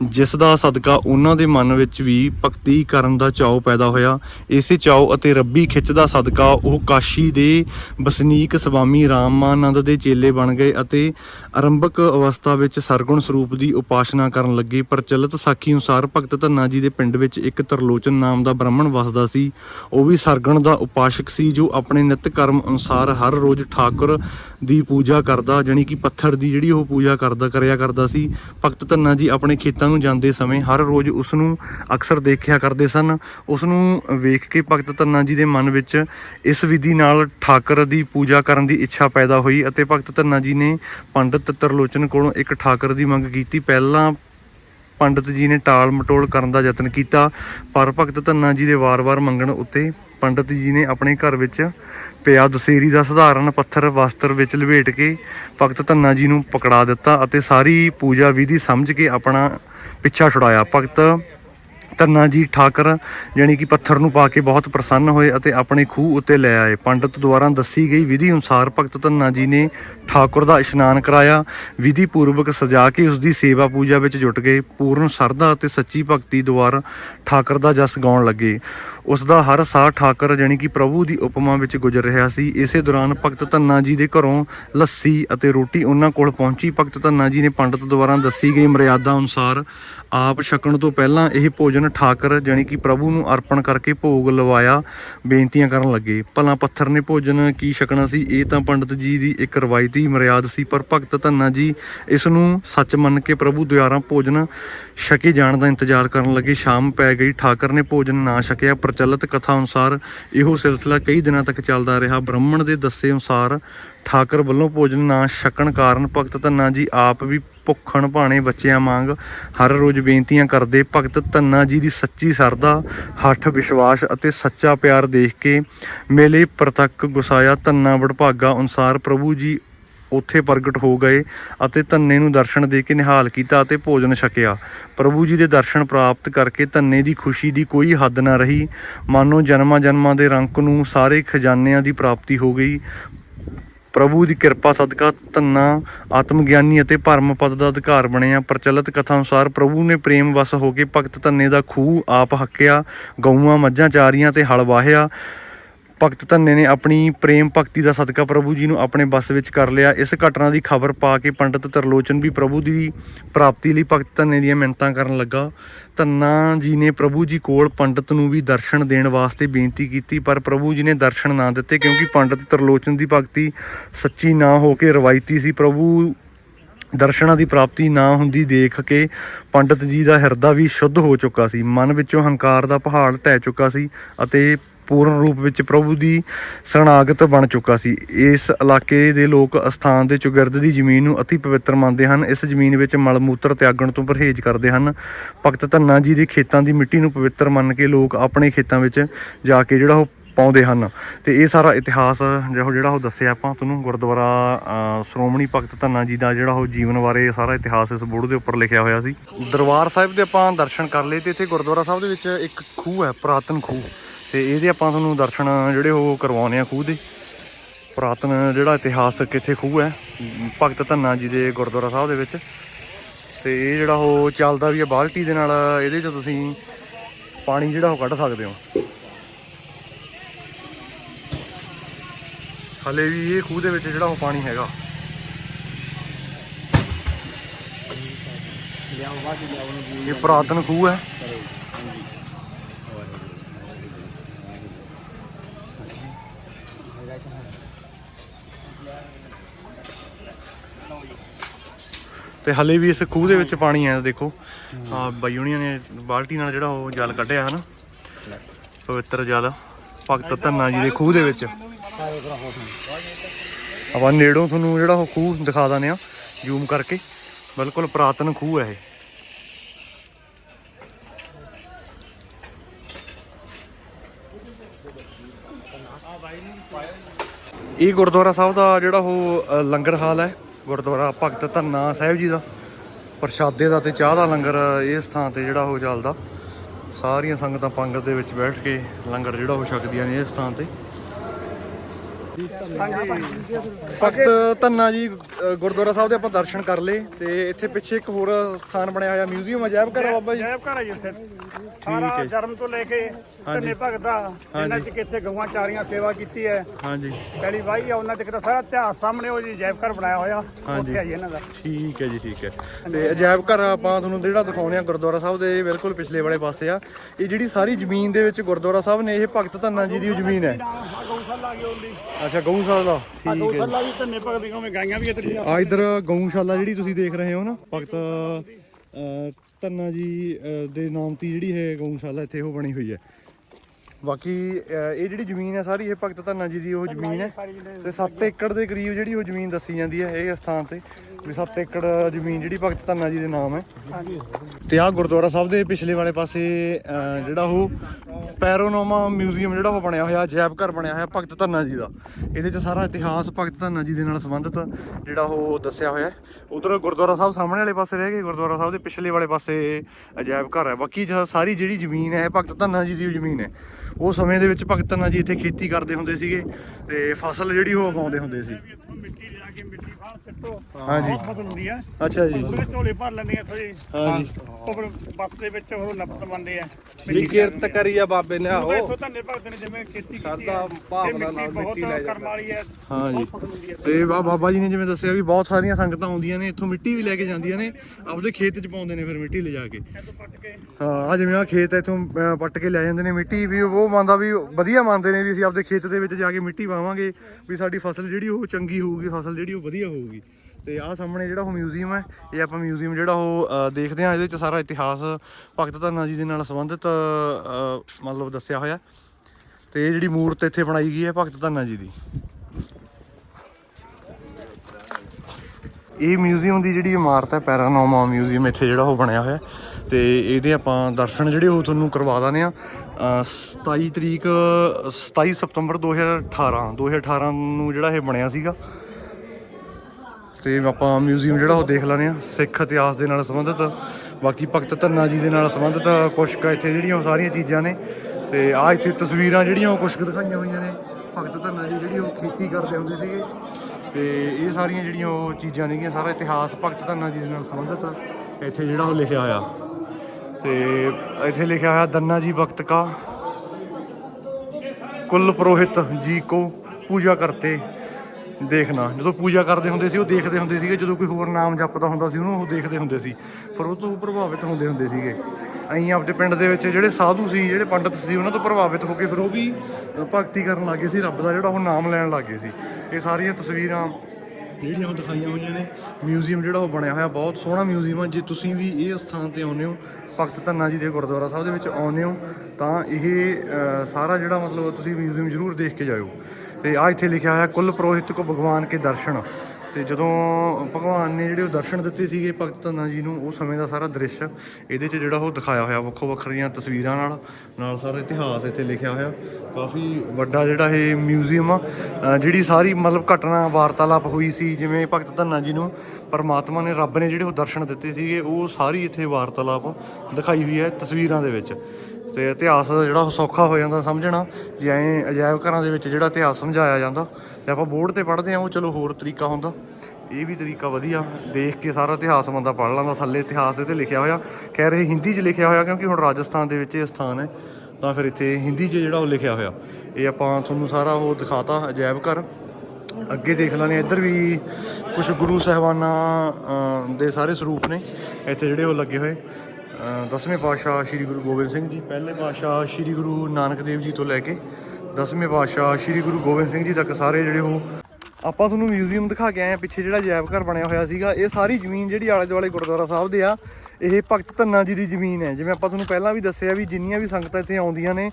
ਜਿਸ ਦਾ ਸਦਕਾ ਉਹਨਾਂ ਦੇ ਮਨ ਵਿੱਚ ਵੀ ਭਗਤੀ ਕਰਨ ਦਾ ਚਾਅ ਪੈਦਾ ਹੋਇਆ। ਇਸੇ ਚਾਅ ਅਤੇ ਰੱਬੀ ਖਿੱਚ ਦਾ ਸਦਕਾ ਉਹ ਕਾਸ਼ੀ ਦੇ ਵਸਨੀਕ ਸਵਾਮੀ ਰਾਮਾਨੰਦ ਦੇ ਚੇਲੇ ਬਣ ਗਏ ਅਤੇ ਆਰੰਭਕ ਅਵਸਥਾ ਵਿੱਚ ਸਰਗੁਣ ਸਰੂਪ ਦੀ ਉਪਾਸਨਾ ਕਰਨ ਲੱਗੇ। ਪ੍ਰਚਲਿਤ ਸਾਖੀ ਅਨੁਸਾਰ ਭਗਤ ਧੰਨਾ ਜੀ ਦੇ ਪਿੰਡ ਵਿੱਚ ਇੱਕ ਤਰਲੋਚਨ ਨਾਮ ਦਾ ਬ੍ਰਾਹਮਣ ਵਸਦਾ ਸੀ। ਉਹ ਵੀ ਸਰਗਣ ਦਾ ਉਪਾਸ਼ਕ ਸੀ, ਜੋ ਆਪਣੇ ਨਿਤ ਕਰਮ ਅਨੁਸਾਰ ਹਰ ਰੋਜ਼ ਠਾਕੁਰ ਦੀ ਪੂਜਾ ਕਰਦਾ, ਜਾਣੀ ਕਿ ਪੱਥਰ ਦੀ ਜਿਹੜੀ ਉਹ ਪੂਜਾ ਕਰਦਾ, ਕਰਿਆ ਕਰਦਾ ਸੀ। ਭਗਤ ਧੰਨਾ ਜੀ ਆਪਣੇ ਖੇਤਾਂ ਨੂੰ ਜਾਂਦੇ ਸਮੇਂ ਹਰ ਰੋਜ਼ ਉਸ ਨੂੰ ਅਕਸਰ ਦੇਖਿਆ ਕਰਦੇ ਸਨ। ਉਸ ਨੂੰ ਵੇਖ ਕੇ ਭਗਤ ਧੰਨਾ ਜੀ ਦੇ ਮਨ ਵਿੱਚ ਇਸ ਵਿਧੀ ਨਾਲ ਠਾਕਰ ਦੀ ਪੂਜਾ ਕਰਨ ਦੀ ਇੱਛਾ ਪੈਦਾ ਹੋਈ ਅਤੇ ਭਗਤ ਧੰਨਾ ਜੀ ਨੇ ਪੰਡਤ ਤਰਲੋਚਨ ਕੋਲੋਂ ਇੱਕ ਠਾਕਰ ਦੀ ਮੰਗ ਕੀਤੀ। ਪਹਿਲਾਂ ਪੰਡਤ ਜੀ ਨੇ ਟਾਲ ਮਟੋਲ ਕਰਨ ਦਾ ਯਤਨ ਕੀਤਾ, ਪਰ ਭਗਤ ਧੰਨਾ ਜੀ ਦੇ ਵਾਰ-ਵਾਰ ਮੰਗਣ ਉੱਤੇ ਪੰਡਤ ਜੀ ਨੇ ਆਪਣੇ ਘਰ ਵਿੱਚ ਪਿਆ ਦਸੇਰੀ ਦਾ ਸਧਾਰਨ ਪੱਥਰ ਵਸਤਰ ਵਿੱਚ ਲਪੇਟ ਕੇ ਭਗਤ ਧੰਨਾ ਜੀ ਨੂੰ ਪਕੜਾ ਦਿੱਤਾ ਅਤੇ ਸਾਰੀ ਪੂਜਾ ਵਿਧੀ ਸਮਝ ਕੇ ਆਪਣਾ ਪਿੱਛਾ ਛੁਡਾਇਆ। ਭਗਤ ਧੰਨਾ ਜੀ ਠਾਕਰ ਜਾਣੀ ਕਿ ਪੱਥਰ ਨੂੰ ਪਾ ਕੇ ਬਹੁਤ ਪ੍ਰਸੰਨ ਹੋਏ ਅਤੇ ਆਪਣੇ ਖੂਹ ਉੱਤੇ ਲੈ ਆਏ। ਪੰਡਤ ਦੁਆਰਾ ਦੱਸੀ ਗਈ ਵਿਧੀ ਅਨੁਸਾਰ ਭਗਤ ਧੰਨਾ ਜੀ ਨੇ ਠਾਕੁਰ ਦਾ ਇਸ਼ਨਾਨ ਕਰਾਇਆ। ਵਿਧੀ ਪੂਰਵਕ ਸਜਾ ਕੇ ਉਸ ਦੀ ਸੇਵਾ ਪੂਜਾ ਵਿੱਚ ਜੁਟ ਗਏ। ਪੂਰਨ ਸਰਦਾ ਅਤੇ ਸੱਚੀ ਭਗਤੀ ਦੁਆਰਾ ਠਾਕਰ ਦਾ ਜਸ ਗਾਉਣ ਲੱਗੇ। ਉਸ ਦਾ ਹਰ ਸਾਹ ਠਾਕਰ ਜਾਣੀ ਕਿ ਪ੍ਰਭੂ ਦੀ ਉਪਮਾ ਵਿੱਚ ਗੁਜ਼ਰ ਰਿਹਾ ਸੀ। ਇਸੇ ਦੌਰਾਨ ਭਗਤ ਧੰਨਾ ਜੀ ਦੇ ਘਰੋਂ ਲੱਸੀ ਅਤੇ ਰੋਟੀ ਉਹਨਾਂ ਕੋਲ ਪਹੁੰਚੀ। ਭਗਤ ਧੰਨਾ ਜੀ ਨੇ ਪੰਡਤ ਦੁਆਰਾ ਦੱਸੀ ਗਈ ਮਰਿਆਦਾ ਅਨੁਸਾਰ, ਆਪ ਛਕਣ ਤੋਂ ਪਹਿਲਾਂ ਇਹ ਭੋਜਨ ਠਾਕਰ ਜਾਣੀ ਕਿ ਪ੍ਰਭੂ ਨੂੰ ਅਰਪਣ ਕਰਕੇ ਭੋਗ ਲਵਾਇਆ ਬੇਨਤੀਆਂ ਕਰਨ ਲੱਗੇ। ਭਲਾ ਪੱਥਰ ਨੇ ਭੋਜਨ ਕੀ ਛਕਣਾ ਸੀ? ਇਹ ਤਾਂ ਪੰਡਤ ਜੀ ਦੀ ਇੱਕ ਰਵਾਇਤੀ ਮਰਿਆਦ ਸੀ, ਪਰ ਭਗਤ ਧੰਨਾ ਜੀ ਇਸ ਨੂੰ ਸੱਚ ਮੰਨ ਕੇ ਪ੍ਰਭੂ ਦੁਆਰਾ ਭੋਜਨ ਛਕੇ ਜਾਣ ਦਾ ਇੰਤਜ਼ਾਰ ਕਰਨ ਲੱਗੇ। ਸ਼ਾਮ ਪੈ ਗਈ, ਠਾਕਰ ਨੇ ਭੋਜਨ ਨਾ ਛਕਿਆ। ਪ੍ਰਚਲਿਤ ਕਥਾ ਅਨੁਸਾਰ ਇਹੋ ਸਿਲਸਿਲਾ ਕਈ ਦਿਨਾਂ ਤੱਕ ਚੱਲਦਾ ਰਿਹਾ। ਬ੍ਰਾਹਮਣ ਦੇ ਦੱਸੇ ਅਨੁਸਾਰ ਠਾਕਰ ਵੱਲੋਂ ਭੋਜਨ ਨਾ ਛਕਣ ਕਾਰਨ ਭਗਤ ਧੰਨਾ ਜੀ ਆਪ ਵੀ ਭੁੱਖਣ ਭਾਣੇ ਬੱਚਿਆਂ ਵਾਂਗ ਹਰ ਰੋਜ਼ ਬੇਨਤੀਆਂ ਕਰਦੇ। ਭਗਤ ਧੰਨਾ ਜੀ ਦੀ ਸੱਚੀ ਸਰਦਾ, ਹੱਠ ਵਿਸ਼ਵਾਸ ਅਤੇ ਸੱਚਾ ਪਿਆਰ ਦੇਖ ਕੇ ਮੇਲੇ ਪ੍ਰਤੱਖ ਗੁਸਾਇਆ। ਧੰਨਾ ਵਡਭਾਗਾ ਅਨੁਸਾਰ ਪ੍ਰਭੂ ਜੀ ਉੱਥੇ ਪ੍ਰਗਟ ਹੋ ਗਏ ਅਤੇ ਧੰਨੇ ਨੂੰ ਦਰਸ਼ਨ ਦੇ ਕੇ ਨਿਹਾਲ ਕੀਤਾ ਅਤੇ ਭੋਜਨ ਛਕਿਆ। ਪ੍ਰਭੂ ਜੀ ਦੇ ਦਰਸ਼ਨ ਪ੍ਰਾਪਤ ਕਰਕੇ ਧੰਨੇ ਦੀ ਖੁਸ਼ੀ ਦੀ ਕੋਈ ਹੱਦ ਨਾ ਰਹੀ। ਮਾਨੋ ਜਨਮਾਂ ਜਨਮਾਂ ਦੇ ਰੰਕ ਨੂੰ ਸਾਰੇ ਖਜ਼ਾਨਿਆਂ ਦੀ ਪ੍ਰਾਪਤੀ ਹੋ ਗਈ। ਪ੍ਰਭੂ ਦੀ ਕਿਰਪਾ ਸਦਕਾ ਧੰਨਾ ਆਤਮ ਗਿਆਨੀ ਅਤੇ ਭਰਮ ਪਦ ਦਾ ਅਧਿਕਾਰ ਬਣਿਆ। ਪ੍ਰਚਲਿਤ ਕਥਾ ਅਨੁਸਾਰ ਪ੍ਰਭੂ ਨੇ ਪ੍ਰੇਮ ਵਸ ਹੋ ਕੇ ਭਗਤ ਧੰਨੇ ਦਾ ਖੂਹ ਆਪ ਹੱਕਿਆ, ਗਊਆਂ, ਮੱਝਾਂ, ਚਾਰੀਆਂ ਤੇ ਹਲ ਵਾਹਿਆ। ਭਗਤ ਧੰਨੇ ਨੇ ਆਪਣੀ ਪ੍ਰੇਮ ਭਗਤੀ ਦਾ ਸਦਕਾ ਪ੍ਰਭੂ ਜੀ ਨੂੰ ਆਪਣੇ ਬਸ ਵਿੱਚ ਕਰ ਲਿਆ। ਇਸ ਘਟਨਾ ਦੀ ਖਬਰ ਪਾ ਕੇ ਪੰਡਤ ਤਰਲੋਚਨ ਵੀ ਪ੍ਰਭੂ ਦੀ ਪ੍ਰਾਪਤੀ ਲਈ ਭਗਤ ਧੰਨੇ ਦੀਆਂ ਮਿੰਨਤਾਂ ਕਰਨ ਲੱਗਾ। ਧੰਨਾ ਜੀ ਨੇ ਪ੍ਰਭੂ ਜੀ ਕੋਲ ਪੰਡਤ ਨੂੰ ਵੀ ਦਰਸ਼ਨ ਦੇਣ ਵਾਸਤੇ ਬੇਨਤੀ ਕੀਤੀ, ਪਰ ਪ੍ਰਭੂ ਜੀ ਨੇ ਦਰਸ਼ਨ ਨਾ ਦਿੱਤੇ ਕਿਉਂਕਿ ਪੰਡਤ ਤਰਲੋਚਨ ਦੀ ਭਗਤੀ ਸੱਚੀ ਨਾ ਹੋ ਕੇ ਰਵਾਇਤੀ ਸੀ। ਪ੍ਰਭੂ ਦਰਸ਼ਨਾਂ ਦੀ ਪ੍ਰਾਪਤੀ ਨਾ ਹੁੰਦੀ ਦੇਖ ਕੇ ਪੰਡਤ ਜੀ ਦਾ ਹਿਰਦਾ ਵੀ ਸ਼ੁੱਧ ਹੋ ਚੁੱਕਾ ਸੀ। ਮਨ ਵਿੱਚੋਂ ਹੰਕਾਰ ਦਾ ਪਹਾੜ ਢਹਿ ਚੁੱਕਾ ਸੀ ਅਤੇ ਪੂਰਨ ਰੂਪ ਵਿੱਚ ਪ੍ਰਭੂ ਦੀ ਸ਼ਰਨਾਗਤ ਬਣ ਚੁੱਕਾ ਸੀ। ਇਸ ਇਲਾਕੇ ਦੇ ਲੋਕ ਅਸਥਾਨ ਦੇ ਚੁਗਿਰਦ ਦੀ ਜ਼ਮੀਨ ਨੂੰ ਅਤੀ ਪਵਿੱਤਰ ਮੰਨਦੇ ਹਨ। ਇਸ ਜ਼ਮੀਨ ਵਿੱਚ ਮਲ ਮੂਤਰ ਤਿਆਗਣ ਤੋਂ ਪਰਹੇਜ਼ ਕਰਦੇ ਹਨ। ਭਗਤ ਧੰਨਾ ਜੀ ਦੇ ਖੇਤਾਂ ਦੀ ਮਿੱਟੀ ਨੂੰ ਪਵਿੱਤਰ ਮੰਨ ਕੇ ਲੋਕ ਆਪਣੇ ਖੇਤਾਂ ਵਿੱਚ ਜਾ ਕੇ ਜਿਹੜਾ ਉਹ ਪਾਉਂਦੇ ਹਨ। ਤੇ ਇਹ ਸਾਰਾ ਇਤਿਹਾਸ ਜਿਹੜਾ ਜਿਹੜਾ ਉਹ ਦੱਸਿਆ ਆਪਾਂ। ਤੁਹਾਨੂੰ ਗੁਰਦੁਆਰਾ ਸ਼੍ਰੋਮਣੀ ਭਗਤ ਧੰਨਾ ਜੀ ਦਾ ਜਿਹੜਾ ਉਹ ਜੀਵਨ ਬਾਰੇ ਸਾਰਾ ਇਤਿਹਾਸ ਇਸ ਬੋਰਡ ਦੇ ਉੱਪਰ ਲਿਖਿਆ ਹੋਇਆ ਸੀ। ਦਰਬਾਰ ਸਾਹਿਬ ਦੇ ਆਪਾਂ ਦਰਸ਼ਨ ਕਰ ਲਏ ਤੇ ਇੱਥੇ ਗੁਰਦੁਆਰਾ ਸਾਹਿਬ ਦੇ ਵਿੱਚ ਇੱਕ ਖੂਹ ਹੈ, ਪੁਰਾਤਨ ਖੂਹ। ਤੇ ਇਹਦੇ ਆਪਾਂ ਤੁਹਾਨੂੰ ਦਰਸ਼ਨ ਜਿਹੜੇ ਉਹ ਕਰਵਾਉਣੇ ਆ ਖੂਹ ਦੇ। ਪੁਰਾਤਨ ਜਿਹੜਾ ਇਤਿਹਾਸਕ ਇੱਥੇ ਖੂਹ ਹੈ, ਭਗਤ ਧੰਨਾ ਜੀ ਦੇ ਗੁਰਦੁਆਰਾ ਸਾਹਿਬ ਦੇ ਵਿੱਚ। ਤੇ ਇਹ ਜਿਹੜਾ ਉਹ ਚੱਲਦਾ ਵੀ ਹੈ ਬਾਲਟੀ ਦੇ ਨਾਲ, ਇਹਦੇ 'ਚ ਤੁਸੀਂ ਪਾਣੀ ਜਿਹੜਾ ਉਹ ਕੱਢ ਸਕਦੇ ਹੋ। ਹਲੇ ਵੀ ਇਹ ਖੂਹ ਦੇ ਵਿੱਚ ਜਿਹੜਾ ਉਹ ਪਾਣੀ ਹੈਗਾ। ਇਹ ਪੁਰਾਤਨ ਖੂਹ ਹੈ। ਤੇ ਹਲੇ ਵੀ ਇਸ ਖੂਹ ਦੇ ਵਿੱਚ ਪਾਣੀ ਹੈ, ਦੇਖੋ। ਆ ਬਾਈ ਹੁਣੀਆਂ ਨੇ ਬਾਲਟੀ ਨਾਲ ਜਿਹੜਾ ਉਹ ਜਲ ਕੱਢਿਆ ਹਨਾ। ਪਵਿੱਤਰ ਜਲ। ਭਗਤ ਧੰਨਾ ਜੀ ਦੇ ਖੂਹ ਦੇ ਵਿੱਚ। ਆਪਾਂ ਨੇੜੋਂ ਤੁਹਾਨੂੰ ਜਿਹੜਾ ਉਹ ਖੂਹ ਦਿਖਾ ਦਿੰਦੇ ਆ ਜ਼ੂਮ ਕਰਕੇ। ਬਿਲਕੁਲ ਪੁਰਾਤਨ ਖੂਹ ਹੈ ਇਹ। ਇਹ ਗੁਰਦੁਆਰਾ ਸਾਹਿਬ ਦਾ ਜਿਹੜਾ ਉਹ ਲੰਗਰ ਹਾਲ ਹੈ। ਗੁਰਦੁਆਰਾ ਭਗਤ ਧੰਨਾ ਸਾਹਿਬ ਜੀ ਦਾ। ਪ੍ਰਸ਼ਾਦੇ ਦਾ ਤੇ ਚਾਹ ਦਾ ਲੰਗਰ ਇਸ ਥਾਂ ਤੇ ਜਿਹੜਾ ਉਹ ਚੱਲਦਾ। ਸਾਰੀਆਂ ਸੰਗਤਾਂ ਪੰਗਤ ਦੇ ਵਿੱਚ ਬੈਠ ਕੇ ਲੰਗਰ ਜਿਹੜਾ ਉਹ ਛਕਦੀਆਂ ਨੇ ਇਸ ਥਾਂ ਤੇ। ਭਗਤ ਧੰਨਾ ਜੀ ਗੁਰਦੁਆਰਾ ਸਾਹਿਬ ਦੇ ਆਪਾਂ ਦਰਸ਼ਨ ਕਰ ਲਏ ਤੇ ਇੱਥੇ ਪਿੱਛੇ ਇੱਕ ਹੋਰ ਸਥਾਨ ਬਣਿਆ ਹੋਇਆ, ਮਿਊਜ਼ੀਅਮ ਅਜਾਇਬ ਘਰ ਆ ਬਾਬਾ ਜੀ? ਜੈਬ ਘਰ ਹੈ ਜੀ ਉੱਥੇ ਸਾਰਾ ਜਨਮ ਤੋਂ ਲੈ ਕੇ ਧੰਨੇ ਭਗਤ ਦਾ ਜਿੰਨਾ ਚ ਕਿੱਥੇ ਗਊਆਂ ਚਾਰੀਆਂ ਸੇਵਾ ਕੀਤੀ ਹੈ। ਹਾਂਜੀ। ਪਹਿਲੀ ਵਾਹੀ ਆ ਉਹਨਾਂ ਤੇ ਕਿਤਾ ਸਾਰਾ ਇਤਿਹਾਸ ਸਾਹਮਣੇ ਉਹ ਜੀ ਜੈਬ ਘਰ ਬਣਾਇਆ ਹੋਇਆ। ਉੱਥੇ ਆ ਜੀ ਇਹਨਾਂ ਦਾ। ਠੀਕ ਹੈ ਜੀ ਠੀਕ ਹੈ। ਤੇ ਅਜਾਇਬ ਘਰ ਆਪਾਂ ਤੁਹਾਨੂੰ ਜਿਹੜਾ ਦਿਖਾਉਣੇ ਆ ਗੁਰਦੁਆਰਾ ਸਾਹਿਬ ਦੇ ਬਿਲਕੁਲ ਪਿਛਲੇ ਵਾਲੇ ਪਾਸੇ ਆ। ਇਹ ਜਿਹੜੀ ਸਾਰੀ ਜ਼ਮੀਨ ਦੇ ਵਿੱਚ ਗੁਰਦੁਆਰਾ ਸਾਹਿਬ ਨੇ ਇਹ ਭਗਤ ਧੰਨਾ ਜੀ ਦੀ ਜ਼ਮੀਨ ਹੈ। ਆ ਗਊਸ਼ਾਲਾ ਗਈ ਉਹਦੀ। ਅੱਛਾ ਗਊਸ਼ਾਲਾ। ਦਾ ਆ ਠੀਕ ਹੈ ਗਊਸ਼ਾਲਾ ਵੀ ਧੰਨੇ ਭਗਤ ਦੀਆਂ ਉਵੇਂ ਗਾਈਆਂ ਵੀ ਇੱਥੇ ਆ ਇਧਰ ਗਊਸ਼ਾਲਾ ਜਿਹੜੀ ਤੁਸੀਂ ਦੇਖ ਰਹੇ ਹੋ ਨਾ ਭਗਤ ਧੰਨਾ ਜੀ ਅ, ਦੇ ਨਾਮ ਤੇ ਜਿਹੜੀ ਹੈ ਗਊਸ਼ਾਲਾ ਇੱਥੇ ਉਹ ਬਣੀ ਹੋਈ ਹੈ। ਬਾਕੀ ਅ, ਇਹ ਜਿਹੜੀ ਜ਼ਮੀਨ ਹੈ ਸਾਰੀ ਇਹ ਭਗਤ ਧੰਨਾ ਜੀ ਦੀ ਉਹ ਜ਼ਮੀਨ ਹੈ। ਤੇ 7 ਏਕੜ ਦੇ ਕਰੀਬ ਜਿਹੜੀ ਉਹ ਜ਼ਮੀਨ ਦੱਸੀ ਜਾਂਦੀ ਹੈ ਇਹ ਸਥਾਨ ਤੇ। ਵੀ 7 ਏਕੜ ਜ਼ਮੀਨ ਜਿਹੜੀ ਭਗਤ ਧੰਨਾ ਜੀ ਦੇ ਨਾਮ ਹੈ। ਹਾਂਜੀ ਤੇ ਆਹ ਗੁਰਦੁਆਰਾ ਸਾਹਿਬ ਦੇ ਪਿਛਲੇ ਵਾਲੇ ਪਾਸੇ ਜਿਹੜਾ ਉਹ ਪੈਰੋਨੋਮਾ ਮਿਊਜ਼ੀਅਮ ਜਿਹੜਾ ਉਹ ਬਣਿਆ ਹੋਇਆ ਅਜਾਇਬ ਘਰ ਬਣਿਆ ਹੋਇਆ ਭਗਤ ਧੰਨਾ ਜੀ ਦਾ। ਇਹਦੇ 'ਚ ਸਾਰਾ ਇਤਿਹਾਸ ਭਗਤ ਧੰਨਾ ਜੀ ਦੇ ਨਾਲ ਸੰਬੰਧਿਤ ਜਿਹੜਾ ਉਹ ਦੱਸਿਆ ਹੋਇਆ ਹੈ। ਉਧਰ ਗੁਰਦੁਆਰਾ ਸਾਹਿਬ ਸਾਹਮਣੇ ਵਾਲੇ ਪਾਸੇ ਰਹਿ ਗਏ, ਗੁਰਦੁਆਰਾ ਸਾਹਿਬ ਦੇ ਪਿਛਲੇ ਵਾਲੇ ਪਾਸੇ ਅਜਾਇਬ ਘਰ ਹੈ। ਬਾਕੀ ਜ- ਸਾਰੀ ਜਿਹੜੀ ਜ਼ਮੀਨ ਹੈ ਭਗਤ ਧੰਨਾ ਜੀ ਦੀ ਜ਼ਮੀਨ ਹੈ। ਉਹ ਸਮੇਂ ਦੇ ਵਿੱਚ ਭਗਤ ਧੰਨਾ ਜੀ ਇੱਥੇ ਖੇਤੀ ਕਰਦੇ ਹੁੰਦੇ ਸੀਗੇ ਤੇ ਫਸਲ ਜਿਹੜੀ ਉਹ ਉਗਾਉਂਦੇ ਹੁੰਦੇ ਸੀ। ਲਿਆ ਕੇ ਮਿੱਟੀ ਬਾਹਰ ਸਿੱਟੋ। ਹਾਂਜੀ। ਬਹੁਤ ਫਸਲ ਹੁੰਦੀ ਹੈ ਅੱਛਾ ਜੀ। ਉਹਦੇ ਵਿੱਚ ਝੋਲੇ ਭਰ ਲੈਂਦੇ ਆ ਥੋੜੀ ਹਾਂਜੀ। ਉਹ ਬੱਸ ਦੇ ਵਿੱਚ ਉਹ ਨਪਤ ਬੰਦੇ ਆ। ਵੀ ਕਿਰਤ ਕਰੀ ਆ ਬਾਬੇ ਨੇ ਉਹ ਆਹੋ। ਇੱਥੋਂ ਧੰਨੇ ਭਗਤ ਨੇ ਜਿਵੇਂ ਖੇਤੀ ਕੀਤੀ ਸ਼ਰਧਾ ਹੈ ਭਾਵਨਾ ਇਹ ਨਾਲ ਬਹੁਤ ਮਿੱਟੀ ਲੈ ਕਰਮ ਜਾਂਦਾ। ਵਾਲੀ ਹੈ ਹਾਂਜੀ। ਫਸਲ ਹੁੰਦੀ ਹੈ ਤੇ ਬਾ- ਬਾਬਾ ਜੀ ਨੇ ਜਿਵੇਂ ਦੱਸਿਆ ਵੀ ਬਹੁਤ ਸਾਰੀਆਂ ਸੰਗਤਾਂ ਆਉਂਦੀਆਂ ਨੇ ਇੱਥੋਂ ਮਿੱਟੀ ਵੀ ਲੈ ਕੇ ਜਾਂਦੀਆਂ ਨੇ ਆਪਦੇ ਖੇਤ 'ਚ ਪਾਉਂਦੇ ਨੇ ਫਿਰ ਮਿੱਟੀ ਲਿਜਾ ਕੇ। ਇੱਥੋਂ ਪੱਟ ਕੇ। ਹਾਂ ਆ ਜਿਵੇਂ ਆ ਖੇਤ ਆ ਇੱਥੋਂ ਅਹ, ਪੱਟ ਕੇ ਲੈ ਜਾਂਦੇ ਨੇ ਮਿੱਟੀ ਵੀ ਉਹ ਮੰਨਦਾ ਵੀ ਵਧੀਆ ਮੰਨਦੇ ਨੇ ਵੀ ਅਸੀਂ ਆਪਦੇ ਖੇਤ ਦੇ ਵਿੱਚ ਜਾ ਕੇ ਮਿੱਟੀ ਪਾਵਾਂਗੇ ਵੀ ਸਾਡੀ ਫਸਲ ਜਿਹੜੀ ਉਹ ਚੰਗੀ ਹੋਊਗੀ ਫਸਲ ਜਿਹੜੀ ਉਹ ਵਧੀਆ ਹੋਊਗੀ। ਤੇ ਆਹ ਸਾਹਮਣੇ ਜਿਹੜਾ ਉਹ ਮਿਊਜ਼ੀਅਮ ਹੈ, ਇਹ ਆਪਾਂ ਮਿਊਜ਼ੀਅਮ ਜਿਹੜਾ ਉਹ ਦੇਖਦੇ ਹਾਂ। ਇਹਦੇ ਵਿੱਚ ਸਾਰਾ ਇਤਿਹਾਸ ਭਗਤ ਧੰਨਾ ਜੀ ਦੇ ਨਾਲ ਸੰਬੰਧਿਤ ਮਤਲਬ ਦੱਸਿਆ ਹੋਇਆ। ਤੇ ਇਹ ਜਿਹੜੀ ਮੂਰਤ ਇੱਥੇ ਬਣਾਈ ਗਈ ਹੈ ਭਗਤ ਧੰਨਾ ਜੀ ਦੀ। ਇਹ ਮਿਊਜ਼ੀਅਮ ਦੀ ਜਿਹੜੀ ਇਮਾਰਤ ਹੈ, ਪੈਰਾਨੋਮਾ ਮਿਊਜ਼ੀਅਮ ਇੱਥੇ ਜਿਹੜਾ ਉਹ ਬਣਿਆ ਹੋਇਆ। ਤੇ ਇਹਦੇ ਆਪਾਂ ਦਰਸ਼ਨ ਜਿਹੜੇ ਉਹ ਤੁਹਾਨੂੰ ਕਰਵਾ ਦਾਨੇ ਆ 27 ਤਰੀਕ 27 ਸਤੰਬਰ 2018 2018 ਨੂੰ ਜਿਹੜਾ ਇਹ ਬਣਿਆ ਸੀਗਾ। ਤੇ ਆਪਾਂ ਮਿਊਜ਼ੀਅਮ ਜਿਹੜਾ ਉਹ ਦੇਖ ਲੈਣੇ ਆ ਸਿੱਖ ਇਤਿਹਾਸ ਦੇ ਨਾਲ ਸੰਬੰਧਿਤ। ਬਾਕੀ ਭਗਤ ਧੰਨਾ ਜੀ ਦੇ ਨਾਲ ਸੰਬੰਧਿਤ ਕੁਛ ਕੁ ਇੱਥੇ ਜਿਹੜੀਆਂ ਉਹ ਸਾਰੀਆਂ ਚੀਜ਼ਾਂ ਨੇ। ਤੇ ਆ ਇੱਥੇ ਤਸਵੀਰਾਂ ਜਿਹੜੀਆਂ ਉਹ ਕੁਛ ਕੁ ਦਿਖਾਈਆਂ ਹੋਈਆਂ ਨੇ। ਭਗਤ ਧੰਨਾ ਜੀ ਜਿਹੜੀ ਉਹ ਖੇਤੀ ਕਰਦੇ ਹੁੰਦੇ ਸੀਗੇ। ਤੇ ਇਹ ਸਾਰੀਆਂ ਜਿਹੜੀਆਂ ਉਹ ਚੀਜ਼ਾਂ ਨੇਗੀਆਂ, ਸਾਰਾ ਇਤਿਹਾਸ ਭਗਤ ਧੰਨਾ ਜੀ ਦੇ ਨਾਲ ਸੰਬੰਧਿਤ ਇੱਥੇ ਜਿਹੜਾ ਉਹ ਲਿਖਿਆ ਹੋਇਆ। ਤੇ ਇੱਥੇ ਲਿਖਿਆ ਹੋਇਆ, ਦੰਨਾ ਜੀ ਭਗਤ ਕਾ ਕੁੱਲ ਪੁਰੋਹਿਤ ਜੀ ਕੋ ਪੂਜਾ ਕਰਤੇ ਦੇਖਣਾ। ਜਦੋਂ ਪੂਜਾ ਕਰਦੇ ਹੁੰਦੇ ਸੀ, ਉਹ ਦੇਖਦੇ ਹੁੰਦੇ ਸੀਗੇ। ਜਦੋਂ ਕੋਈ ਹੋਰ ਨਾਮ ਜਪਦਾ ਹੁੰਦਾ ਸੀ, ਉਹਨੂੰ ਉਹ ਦੇਖਦੇ ਹੁੰਦੇ ਸੀ। ਫਿਰ ਉਹ ਤੋਂ ਪ੍ਰਭਾਵਿਤ ਹੁੰਦੇ ਹੁੰਦੇ ਸੀਗੇ। ਅਸੀਂ ਆਪਦੇ ਪਿੰਡ ਦੇ ਵਿੱਚ ਜਿਹੜੇ ਸਾਧੂ ਸੀ, ਜਿਹੜੇ ਪੰਡਤ ਸੀ, ਉਹਨਾਂ ਤੋਂ ਪ੍ਰਭਾਵਿਤ ਹੋ ਕੇ ਫਿਰ ਉਹ ਵੀ ਭਗਤੀ ਕਰਨ ਲੱਗੇ ਸੀ। ਰੱਬ ਦਾ ਜਿਹੜਾ ਉਹ ਨਾਮ ਲੈਣ ਲੱਗੇ ਸੀ। ਇਹ ਸਾਰੀਆਂ ਤਸਵੀਰਾਂ ਜਿਹੜੀਆਂ ਉਹ ਦਿਖਾਈਆਂ ਹੋਈਆਂ ਨੇ। ਮਿਊਜ਼ੀਅਮ ਜਿਹੜਾ ਉਹ ਬਣਿਆ ਹੋਇਆ, ਬਹੁਤ ਸੋਹਣਾ ਮਿਊਜ਼ੀਅਮ ਆ। ਜੇ ਤੁਸੀਂ ਵੀ ਇਹ ਸਥਾਨ ਤੇ ਆਉਂਦੇ ਹੋ, ਭਗਤ ਧੰਨਾ ਜੀ ਦੇ ਗੁਰਦੁਆਰਾ ਸਾਹਿਬ ਦੇ ਵਿੱਚ ਆਉਂਦੇ ਹੋ, ਤਾਂ ਇਹ ਸਾਰਾ ਜਿਹੜਾ ਮਤਲਬ ਤੁਸੀਂ ਮਿਊਜ਼ੀਅਮ ਜ਼ਰੂਰ ਦੇਖ ਕੇ ਜਾਇਓ। ਤੇ ਆ ਇੱਥੇ ਲਿਖਿਆ ਹੋਇਆ, ਕੁੱਲ ਪ੍ਰੋਹਿਤ ਕੋ ਭਗਵਾਨ ਕੇ ਦਰਸ਼ਨ। ਤੇ ਜਦੋਂ ਭਗਵਾਨ ਨੇ ਜਿਹੜੇ ਉਹ ਦਰਸ਼ਨ ਦਿੱਤੇ ਸੀਗੇ ਭਗਤ ਧੰਨਾ ਜੀ ਨੂੰ, ਉਹ ਸਮੇਂ ਦਾ ਸਾਰਾ ਦ੍ਰਿਸ਼, ਇਹਦੇ 'ਚ ਜਿਹੜਾ ਉਹ ਦਿਖਾਇਆ ਹੋਇਆ, ਵੱਖੋ ਵੱਖਰੀਆਂ ਤਸਵੀਰਾਂ ਨਾਲ ਨਾਲ ਸਾਰਾ ਇਤਿਹਾਸ ਇੱਥੇ ਲਿਖਿਆ ਹੋਇਆ। ਕਾਫੀ ਵੱਡਾ ਜਿਹੜਾ ਇਹ ਮਿਊਜ਼ੀਅਮ ਆ ਜਿਹੜੀ ਸਾਰੀ ਮਤਲਬ ਘਟਨਾ, ਵਾਰਤਾਲਾਪ ਹੋਈ ਸੀ, ਜਿਵੇਂ ਭਗਤ ਧੰਨਾ ਜੀ ਨੂੰ ਪਰਮਾਤਮਾ ਨੇ, ਰੱਬ ਨੇ ਜਿਹੜੇ ਉਹ ਦਰਸ਼ਨ ਦਿੱਤੇ ਸੀਗੇ, ਉਹ ਸਾਰੀ ਇੱਥੇ ਵਾਰਤਾਲਾਪ ਦਿਖਾਈ ਹੋਈ ਹੈ ਤਸਵੀਰਾਂ ਦੇ ਵਿੱਚ। ਤੇ ਇਤਿਹਾਸ ਜਿਹੜਾ ਉਹ ਸੌਖਾ ਹੋ ਜਾਂਦਾ ਸਮਝਣਾ ਜੇ ਐਂ ਅਜਾਇਬ ਘਰਾਂ ਦੇ ਵਿੱਚ ਜਿਹੜਾ ਇਤਿਹਾਸ ਸਮਝਾਇਆ ਜਾਂਦਾ, ਤੇ ਆਪਾਂ ਬੋਰਡ ਤੇ ਪੜ੍ਹਦੇ ਆ ਉਹ ਚਲੋ ਹੋਰ ਤਰੀਕਾ ਹੁੰਦਾ। ਇਹ ਵੀ ਤਰੀਕਾ ਵਧੀਆ, ਦੇਖ ਕੇ ਸਾਰਾ ਇਤਿਹਾਸ ਬੰਦਾ ਪੜ੍ਹ ਲੈਂਦਾ, ਥੱਲੇ ਇਤਿਹਾਸ ਦੇ ਤੇ ਲਿਖਿਆ ਹੋਇਆ। ਕਹਿ ਰਹੇ ਹਿੰਦੀ 'ਚ ਲਿਖਿਆ ਹੋਇਆ, ਕਿਉਂਕਿ ਹੁਣ ਰਾਜਸਥਾਨ ਦੇ ਵਿੱਚ ਇਹ ਸਥਾਨ ਹੈ, ਤਾਂ ਫਿਰ ਇੱਥੇ ਹਿੰਦੀ 'ਚ ਜਿਹੜਾ ਉਹ ਲਿਖਿਆ ਹੋਇਆ। ਇਹ ਆਪਾਂ ਤੁਹਾਨੂੰ ਸਾਰਾ ਉਹ ਦਿਖਾਤਾ, ਅਜਾਇਬ ਘਰ। ਅੱਗੇ ਦੇਖ ਲੈਣੇ ਇੱਧਰ ਵੀ ਕੁਝ ਗੁਰੂ ਸਾਹਿਬਾਨਾਂ ਦੇ ਸਾਰੇ ਸਰੂਪ ਨੇ, ਇੱਥੇ ਜਿਹੜੇ ਉਹ ਲੱਗੇ ਹੋਏ। ਦਸਵੇਂ ਪਾਤਸ਼ਾਹ ਸ੍ਰੀ ਗੁਰੂ ਗੋਬਿੰਦ ਸਿੰਘ ਜੀ, ਪਹਿਲੇ ਪਾਤਸ਼ਾਹ ਸ੍ਰੀ ਗੁਰੂ ਨਾਨਕ ਦੇਵ ਜੀ ਤੋਂ ਲੈ ਕੇ ਦਸਵੇਂ ਪਾਤਸ਼ਾਹ ਸ੍ਰੀ ਗੁਰੂ ਗੋਬਿੰਦ ਸਿੰਘ ਜੀ ਤੱਕ ਸਾਰੇ ਜਿਹੜੇ ਉਹ ਆਪਾਂ ਤੁਹਾਨੂੰ ਮਿਊਜ਼ੀਅਮ ਦਿਖਾ ਕੇ ਆਏ ਆ ਪਿੱਛੇ ਜਿਹੜਾ ਜੈਬ ਘਰ ਬਣਿਆ ਹੋਇਆ ਸੀਗਾ, ਇਹ ਸਾਰੀ ਜ਼ਮੀਨ ਜਿਹੜੀ ਆਲੇ ਦੁਆਲੇ ਗੁਰਦੁਆਰਾ ਸਾਹਿਬ ਦੇ ਆ ਇਹ ਭਗਤ ਧੰਨਾ ਜੀ ਦੀ ਜ਼ਮੀਨ ਹੈ। ਜਿਵੇਂ ਆਪਾਂ ਤੁਹਾਨੂੰ ਪਹਿਲਾਂ ਵੀ ਦੱਸਿਆ ਵੀ ਜਿੰਨੀਆਂ ਵੀ ਸੰਗਤਾਂ ਇੱਥੇ ਆਉਂਦੀਆਂ ਨੇ,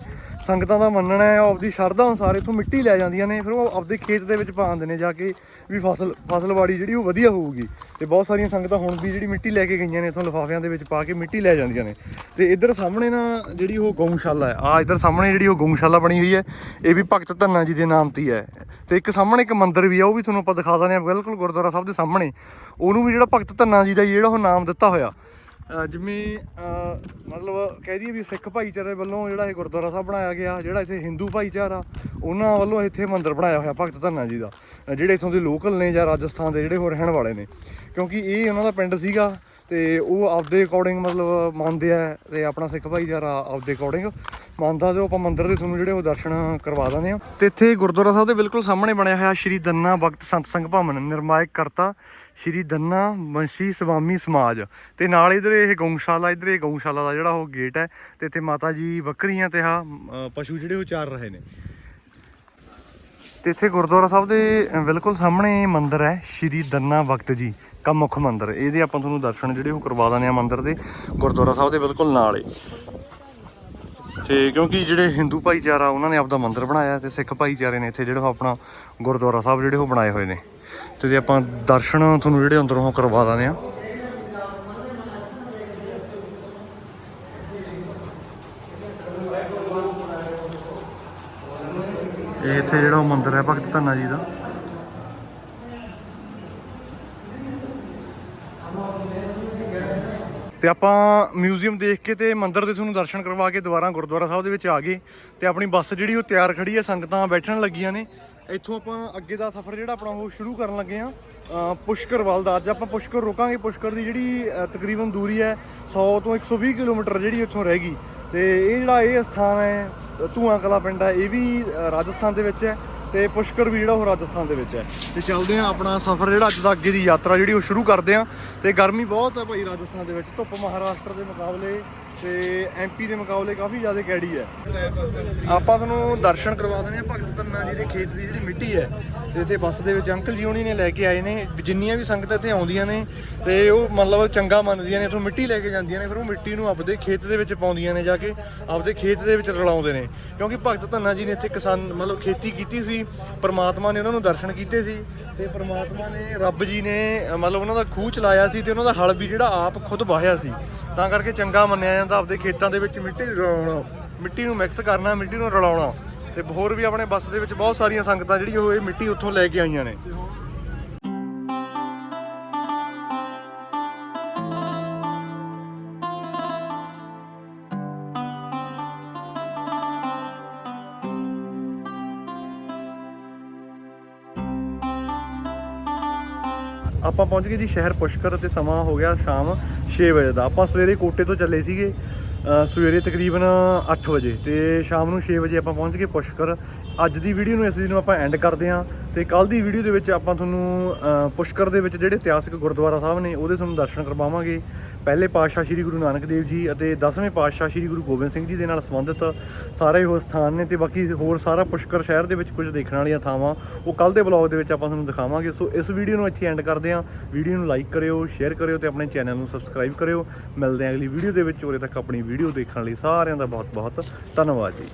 ਸੰਗਤਾਂ ਦਾ ਮੰਨਣਾ ਹੈ, ਉਹ ਆਪਦੀ ਸ਼ਰਧਾ ਅਨੁਸਾਰ ਇੱਥੋਂ ਮਿੱਟੀ ਲੈ ਜਾਂਦੀਆਂ ਨੇ, ਫਿਰ ਉਹ ਆਪਦੇ ਖੇਤ ਦੇ ਵਿੱਚ ਪਾ ਦਿੰਦੇ ਨੇ ਜਾ ਕੇ ਵੀ ਫਸਲ ਫਸਲਵਾੜੀ ਜਿਹੜੀ ਉਹ ਵਧੀਆ ਹੋਊਗੀ। ਤੇ ਬਹੁਤ ਸਾਰੀਆਂ ਸੰਗਤਾਂ ਹੁਣ ਵੀ ਜਿਹੜੀ ਮਿੱਟੀ ਲੈ ਕੇ ਗਈਆਂ ਨੇ ਇੱਥੋਂ ਲਿਫਾਫਿਆਂ ਦੇ ਵਿੱਚ ਪਾ ਕੇ ਮਿੱਟੀ ਲੈ ਜਾਂਦੀਆਂ ਨੇ। ਤੇ ਇੱਧਰ ਸਾਹਮਣੇ ਨਾ ਜਿਹੜੀ ਉਹ ਗਊਸ਼ਾਲਾ ਹੈ ਆ ਇੱਧਰ ਸਾਹਮਣੇ ਜਿਹੜੀ ਉਹ ਗਊਸ਼ਾਲਾ ਬਣੀ ਹੋਈ ਹੈ, ਇਹ ਵੀ ਭਗਤ ਧੰਨਾ ਜੀ ਦੇ ਨਾਮ ਤੇ ਹੈ ਤੇ ਇੱਕ ਸਾਹਮਣੇ ਇੱਕ ਮੰਦਿਰ ਵੀ ਆ, ਉਹ ਵੀ ਤੁਹਾਨੂੰ ਆਪਾਂ ਦਿਖਾ ਦਿੰਦੇ ਆ ਬਿਲਕੁਲ ਗੁਰਦੁਆਰਾ ਸਾਹਿਬ ਦੇ ਸਾਹਮਣੇ। ਉਹਨੂੰ ਵੀ ਜਿਹੜਾ ਭਗਤ ਧੰਨਾ ਜੀ ਦਾ ਹੀ ਜਿਹੜਾ ਉਹ ਨਾਮ ਦਿੱਤਾ ਹੋਇਆ ਜਿਵੇਂ ਮਤਲਬ ਕਹਿ ਦਈਏ ਵੀ ਸਿੱਖ ਭਾਈਚਾਰੇ ਵੱਲੋਂ ਜਿਹੜਾ ਇਹ ਗੁਰਦੁਆਰਾ ਸਾਹਿਬ ਬਣਾਇਆ ਗਿਆ, ਜਿਹੜਾ ਇੱਥੇ ਹਿੰਦੂ ਭਾਈਚਾਰਾ, ਉਹਨਾਂ ਵੱਲੋਂ ਇੱਥੇ ਮੰਦਿਰ ਬਣਾਇਆ ਹੋਇਆ ਭਗਤ ਧੰਨਾ ਜੀ ਦਾ। ਜਿਹੜੇ ਇੱਥੋਂ ਦੇ ਲੋਕਲ ਨੇ ਜਾਂ ਰਾਜਸਥਾਨ ਦੇ ਜਿਹੜੇ ਹੋਰ ਰਹਿਣ ਵਾਲੇ ਨੇ। ਕਿਉਂਕਿ ਇਹ ਉਹਨਾਂ ਦਾ ਪਿੰਡ ਸੀਗਾ ਤੇ ਉਹ ਆਪਦੇ ਅਕੋਰਡਿੰਗ ਮਤਲਬ ਮੰਨਦੇ ਆ ਤੇ ਆਪਣਾ ਸਿੱਖ ਭਾਈਚਾਰਾ ਆਪਦੇ ਅਕੋਰਡਿੰਗ ਮੰਨਦਾ ਤੇ ਉਹ ਆਪਾਂ ਮੰਦਿਰ ਦੇ ਤੁਹਾਨੂੰ ਜਿਹੜੇ ਉਹ ਦਰਸ਼ਨ ਕਰਵਾ ਦਿੰਦੇ ਆ। ਤੇ ਇੱਥੇ ਗੁਰਦੁਆਰਾ ਸਾਹਿਬ ਦੇ ਬਿਲਕੁਲ ਸਾਹਮਣੇ ਬਣਿਆ ਹੋਇਆ ਸ਼੍ਰੀ ਦੰਨਾ ਭਗਤ ਸੰਤ ਸੰਘ ਭਵਨ ਨਿਰਮਾਇਕ ਕਰਤਾ। ਸ਼੍ਰੀ ਦੰਨਾ ਵੰਸ਼ੀ ਸਵਾਮੀ ਸਮਾਜ। ਤੇ ਨਾਲ ਇਧਰ ਇਹ ਗਊਸ਼ਾਲਾ, ਇਧਰ ਇਹ ਗਊਸ਼ਾਲਾ ਦਾ ਜਿਹੜਾ ਉਹ ਗੇਟ ਹੈ ਤੇ ਇੱਥੇ ਮਾਤਾ ਜੀ ਬੱਕਰੀਆਂ ਤੇ ਆ ਪਸ਼ੂ ਜਿਹੜੇ ਉਹ ਚਾਰ ਰਹੇ ਨੇ। ਤੇ ਇੱਥੇ ਗੁਰਦੁਆਰਾ ਸਾਹਿਬ ਦੇ ਬਿਲਕੁਲ ਸਾਹਮਣੇ ਮੰਦਿਰ ਹੈ, ਸ਼੍ਰੀ ਦੰਨਾ ਵਕਤ ਜੀ ਕਾ ਮੁੱਖ ਮੰਦਿਰ। ਇਹਦੇ ਆਪਾਂ ਤੁਹਾਨੂੰ ਦਰਸ਼ਨ ਜਿਹੜੇ ਉਹ ਕਰਵਾ ਦਿੰਦੇ ਆ ਮੰਦਿਰ ਦੇ, ਗੁਰਦੁਆਰਾ ਸਾਹਿਬ ਦੇ ਬਿਲਕੁਲ ਨਾਲ ਏ ਤੇ ਕਿਉਂਕਿ ਜਿਹੜੇ ਹਿੰਦੂ ਭਾਈਚਾਰਾ, ਉਹਨਾਂ ਨੇ ਆਪਦਾ ਮੰਦਿਰ ਬਣਾਇਆ ਤੇ ਸਿੱਖ ਭਾਈਚਾਰੇ ਨੇ ਇੱਥੇ ਜਿਹੜਾ ਉਹ ਆਪਣਾ ਗੁਰਦੁਆਰਾ ਸਾਹਿਬ ਜਿਹੜੇ ਉਹ ਬਣਾਏ ਹੋਏ ਨੇ। ਤੇ ਆਪਾਂ ਦਰਸ਼ਨ ਤੁਹਾਨੂੰ ਜਿਹੜੇ ਅੰਦਰੋਂ ਕਰਵਾ ਦਿੰਦੇ ਆ ਇਹ ਇੱਥੇ ਜਿਹੜਾ ਉਹ ਮੰਦਿਰ ਹੈ, ਭਗਤ ਧੰਨਾ ਜੀ ਦਾ। ਤੇ ਆਪਾਂ ਮਿਊਜ਼ੀਅਮ ਦੇਖ ਕੇ ਤੇ ਮੰਦਿਰ ਦੇ ਤੁਹਾਨੂੰ ਦਰਸ਼ਨ ਕਰਵਾ ਕੇ ਦੁਬਾਰਾ ਗੁਰਦੁਆਰਾ ਸਾਹਿਬ ਦੇ ਵਿੱਚ ਆ ਗਏ ਤੇ ਆਪਣੀ ਬੱਸ ਜਿਹੜੀ ਉਹ ਤਿਆਰ ਖੜੀ ਹੈ, ਸੰਗਤਾਂ ਬੈਠਣ ਲੱਗੀਆਂ ਨੇ। ਇੱਥੋਂ ਆਪਾਂ ਅੱਗੇ ਦਾ ਸਫ਼ਰ ਜਿਹੜਾ ਆਪਣਾ ਉਹ ਸ਼ੁਰੂ ਕਰਨ ਲੱਗੇ ਆ ਪੁਸ਼ਕਰ ਵੱਲ ਦਾ। ਅੱਜ ਆਪਾਂ ਪੁਸ਼ਕਰ ਰੁਕਾਂਗੇ। ਪੁਸ਼ਕਰ ਦੀ ਜਿਹੜੀ ਤਕਰੀਬਨ ਦੂਰੀ ਹੈ 100 ਤੋਂ 120 ਕਿਲੋਮੀਟਰ ਜਿਹੜੀ ਇੱਥੋਂ ਰਹਿ ਗਈ। ਤੇ ਇਹ ਜਿਹੜਾ ਇਹ ਸਥਾਨ ਹੈ ਧੂਆਂ ਕਲਾ ਪਿੰਡ ਹੈ, ਇਹ ਵੀ ਰਾਜਸਥਾਨ ਦੇ ਵਿੱਚ ਹੈ ਤੇ ਪੁਸ਼ਕਰ ਵੀ ਜਿਹੜਾ ਉਹ ਰਾਜਸਥਾਨ ਦੇ ਵਿੱਚ ਹੈ। ਤੇ ਚੱਲਦੇ ਆ ਆਪਣਾ ਸਫ਼ਰ ਜਿਹੜਾ ਅੱਜ ਦਾ ਅੱਗੇ ਦੀ ਯਾਤਰਾ ਜਿਹੜੀ ਉਹ ਸ਼ੁਰੂ ਕਰਦੇ ਆ ਤੇ ਗਰਮੀ ਬਹੁਤ ਹੈ ਭਾਈ ਰਾਜਸਥਾਨ ਦੇ ਵਿੱਚ। ਧੁੱਪ ਮਹਾਰਾਸ਼ਟਰ ਦੇ ਮੁਕਾਬਲੇ ਤੇ ਐਮਪੀ ਦੇ ਮੁਕਾਬਲੇ ਕਾਫੀ ਜ਼ਿਆਦਾ ਕੈੜੀ ਹੈ। ਆਪਾਂ ਤੁਹਾਨੂੰ ਦਰਸ਼ਨ ਕਰਵਾ ਦਿੰਦੇ ਆ ਭਗਤ ਧੰਨਾ ਜੀ ਦੇ ਖੇਤ ਦੀ ਜਿਹੜੀ ਮਿੱਟੀ ਹੈ, ਤੇ ਇੱਥੇ ਬੱਸ ਦੇ ਵਿੱਚ ਅੰਕਲ ਜੀ ਹੋਣੀ ਨੇ ਲੈ ਕੇ ਆਏ ਨੇ, ਜਿੰਨੀਆਂ ਵੀ ਸੰਗਤਾਂ ਇੱਥੇ ਆਉਂਦੀਆਂ ਨੇ, ਤੇ ਉਹ ਮਤਲਬ ਚੰਗਾ ਮੰਨਦੀਆਂ ਨੇ, ਇੱਥੋਂ ਮਿੱਟੀ ਲੈ ਕੇ ਜਾਂਦੀਆਂ ਨੇ, ਫਿਰ ਉਹ ਮਿੱਟੀ ਨੂੰ ਆਪਦੇ ਖੇਤ ਦੇ ਵਿੱਚ ਪਾਉਂਦੀਆਂ ਨੇ ਜਾ ਕੇ, ਆਪਦੇ ਖੇਤ ਦੇ ਵਿੱਚ ਰਲਾਉਂਦੇ ਨੇ। ਕਿਉਂਕਿ ਭਗਤ ਧੰਨਾ ਜੀ ਨੇ ਇੱਥੇ ਕਿਸਾਨ ਮਤਲਬ ਖੇਤੀ ਕੀਤੀ ਸੀ, ਪਰਮਾਤਮਾ ਨੇ ਉਹਨਾਂ ਨੂੰ ਦਰਸ਼ਨ ਕੀਤੇ ਸੀ, ਤੇ ਪਰਮਾਤਮਾ ਨੇ ਰੱਬ ਜੀ ਨੇ, ਮਤਲਬ ਉਹਨਾਂ ਦਾ ਖੂਹ ਚਲਾਇਆ ਸੀ ਤੇ ਉਹਨਾਂ ਦਾ ਹਲ ਵੀ ਜਿਹੜਾ ਆਪ ਖੁਦ ਵਾਹਿਆ ਸੀ। ਤਾਂ ਕਰਕੇ ਚੰਗਾ ਮੰਨਿਆ ਜਾਂਦਾ, ਆਪਦੇ ਖੇਤਾਂ ਦੇ ਵਿੱਚ ਮਿੱਟੀ ਰਲਾਉਣਾ, ਮਿੱਟੀ ਨੂੰ ਮਿਕਸ ਕਰਨਾ, ਮਿੱਟੀ ਨੂੰ ਰਲਾਉਣਾ। ਤੇ ਹੋਰ ਵੀ ਆਪਣੇ ਬੱਸ ਦੇ ਵਿੱਚ ਬਹੁਤ ਸਾਰੀਆਂ ਸੰਗਤਾਂ ਜਿਹੜੀਆਂ ਉਹ ਇਹ ਮਿੱਟੀ ਉੱਥੋਂ ਲੈ ਕੇ ਆਈਆਂ ਨੇ। ਆਪਾਂ ਪਹੁੰਚ ਗਏ ਜੀ ਸ਼ਹਿਰ ਪੁਸ਼ਕਰ ਤੇ ਸਮਾਂ ਹੋ ਗਿਆ ਸ਼ਾਮ 6 ਵਜੇ ਦਾ। ਆਪਾਂ ਸਵੇਰੇ ਕੋਟੇ ਤੋਂ ਚੱਲੇ ਸੀਗੇ ਸਵੇਰੇ ਤਕਰੀਬਨ 8 ਵਜੇ ਤੇ ਸ਼ਾਮ ਨੂੰ 6 ਵਜੇ ਆਪਾਂ ਪਹੁੰਚ ਗਏ ਪੁਸ਼ਕਰ। ਅੱਜ ਦੀ ਵੀਡੀਓ ਨੂੰ ਇਸ ਨੂੰ ਆਪਾਂ ਐਂਡ ਕਰਦੇ ਹਾਂ। ਤੇ ਕੱਲ ਦੀ ਵੀਡੀਓ ਦੇ ਵਿੱਚ ਆਪਾਂ ਤੁਹਾਨੂੰ ਪੁਸ਼ਕਰ ਦੇ ਵਿੱਚ ਜਿਹੜੇ ਇਤਿਹਾਸਿਕ ਗੁਰਦੁਆਰਾ ਸਾਹਿਬ ਨੇ, ਉਹਦੇ ਤੁਹਾਨੂੰ ਦਰਸ਼ਨ ਕਰਵਾਵਾਂਗੇ। ਪਹਿਲੇ ਪਾਤਸ਼ਾਹ ਸ੍ਰੀ ਗੁਰੂ ਨਾਨਕ ਦੇਵ ਜੀ ਅਤੇ 10ਵੇਂ ਪਾਤਸ਼ਾਹ ਸ੍ਰੀ ਗੁਰੂ ਗੋਬਿੰਦ ਸਿੰਘ ਜੀ ਦੇ ਨਾਲ ਸੰਬੰਧਿਤ ਸਾਰੇ ਹੋਰ ਸਥਾਨ ਨੇ ਤੇ ਬਾਕੀ ਹੋਰ ਸਾਰਾ ਪੁਸ਼ਕਰ ਸ਼ਹਿਰ ਦੇ ਵਿੱਚ ਕੁਝ ਦੇਖਣ ਵਾਲੀਆਂ ਥਾਵਾਂ, ਉਹ ਕੱਲ ਦੇ ਬਲੌਗ ਦੇ ਵਿੱਚ ਆਪਾਂ ਤੁਹਾਨੂੰ ਦਿਖਾਵਾਂਗੇ। ਸੋ ਇਸ ਵੀਡੀਓ ਨੂੰ ਇੱਥੇ ਐਂਡ ਕਰਦੇ ਹਾਂ। ਵੀਡੀਓ ਨੂੰ ਲਾਈਕ ਕਰਿਓ ਸ਼ੇਅਰ ਕਰਿਓ ਤੇ ਆਪਣੇ ਚੈਨਲ ਨੂੰ ਸਬਸਕ੍ਰਾਈਬ ਕਰਿਓ। ਮਿਲਦੇ ਹਾਂ ਅਗਲੀ ਵੀਡੀਓ ਦੇ ਵਿੱਚ। ਉਰੇ ਤੱਕ ਆਪਣੀ ਵੀਡੀਓ ਦੇਖਣ ਲਈ ਸਾਰਿਆਂ ਦਾ ਬਹੁਤ ਬਹੁਤ ਧੰਨਵਾਦ ਜੀ।